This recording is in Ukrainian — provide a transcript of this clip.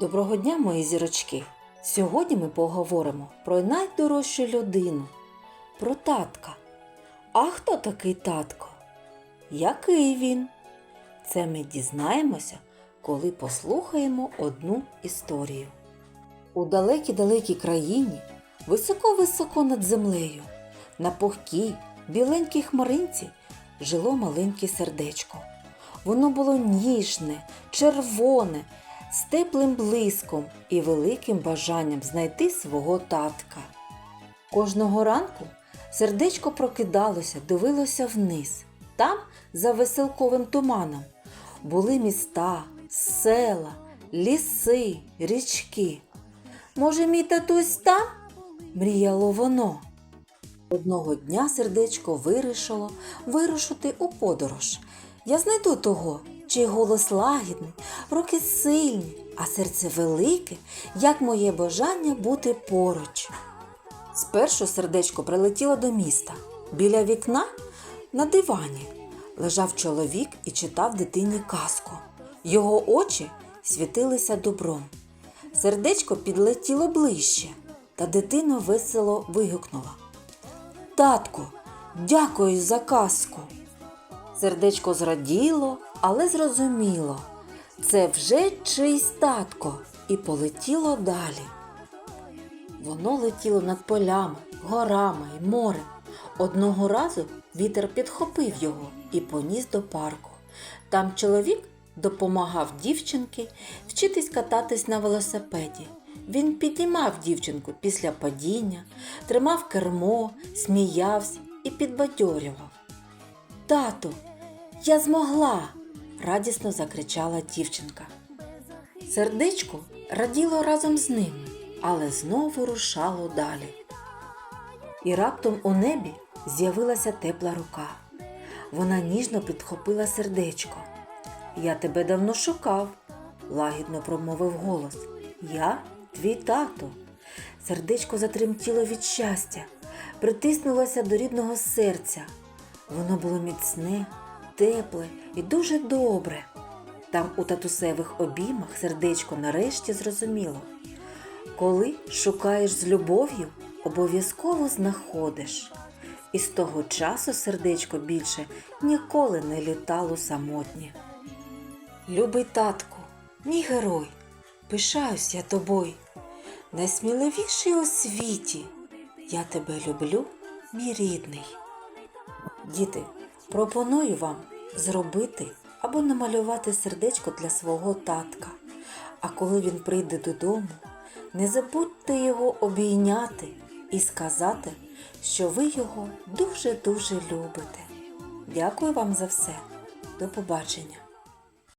Доброго дня, мої зірочки! Сьогодні ми поговоримо про найдорожчу людину, про татка. А хто такий татко? Який він? Це ми дізнаємося, коли послухаємо одну історію. У далекій-далекій країні, високо-високо над землею, на пухкій, біленькій хмаринці жило маленьке сердечко. Воно було ніжне, червоне, з теплим блиском і великим бажанням знайти свого татка. Кожного ранку сердечко прокидалося, дивилося вниз. Там, за веселковим туманом, були міста, села, ліси, річки. Може, мій татусь там? мріяло воно. Одного дня сердечко вирішило вирушити у подорож. Я знайду того, чий голос лагідний, руки сильні, а серце велике, як моє бажання бути поруч. Спершу сердечко прилетіло до міста. Біля вікна на дивані лежав чоловік і читав дитині казку. Його очі світилися добром. Сердечко підлетіло ближче, та дитина весело вигукнула. Татку, дякую за казку. Сердечко зраділо, але зрозуміло. Це вже чийсь татко і полетіло далі. Воно летіло над полями, горами й морем. Одного разу вітер підхопив його і поніс до парку. Там чоловік допомагав дівчинки вчитись кататись на велосипеді. Він піднімав дівчинку після падіння, тримав кермо, сміявся і підбадьорював. Тату, я змогла. Радісно закричала дівчинка. Сердечко раділо разом з ним, але знову рушало далі. І раптом у небі з'явилася тепла рука. Вона ніжно підхопила сердечко. Я тебе давно шукав, лагідно промовив голос. Я твій тато. Сердечко затремтіло від щастя, притиснулося до рідного серця. Воно було міцне, тепле і дуже добре. Там у татусевих обіймах сердечко нарешті зрозуміло. Коли шукаєш з любов'ю, обов'язково знаходиш. І з того часу сердечко більше ніколи не літало самотнє. Любий татку, мій герой, пишаюсь я тобою, найсміливіший у світі. Я тебе люблю, мій рідний. Діти, пропоную вам зробити або намалювати сердечко для свого татка. А коли він прийде додому, не забудьте його обійняти і сказати, що ви його дуже-дуже любите. Дякую вам за все. До побачення!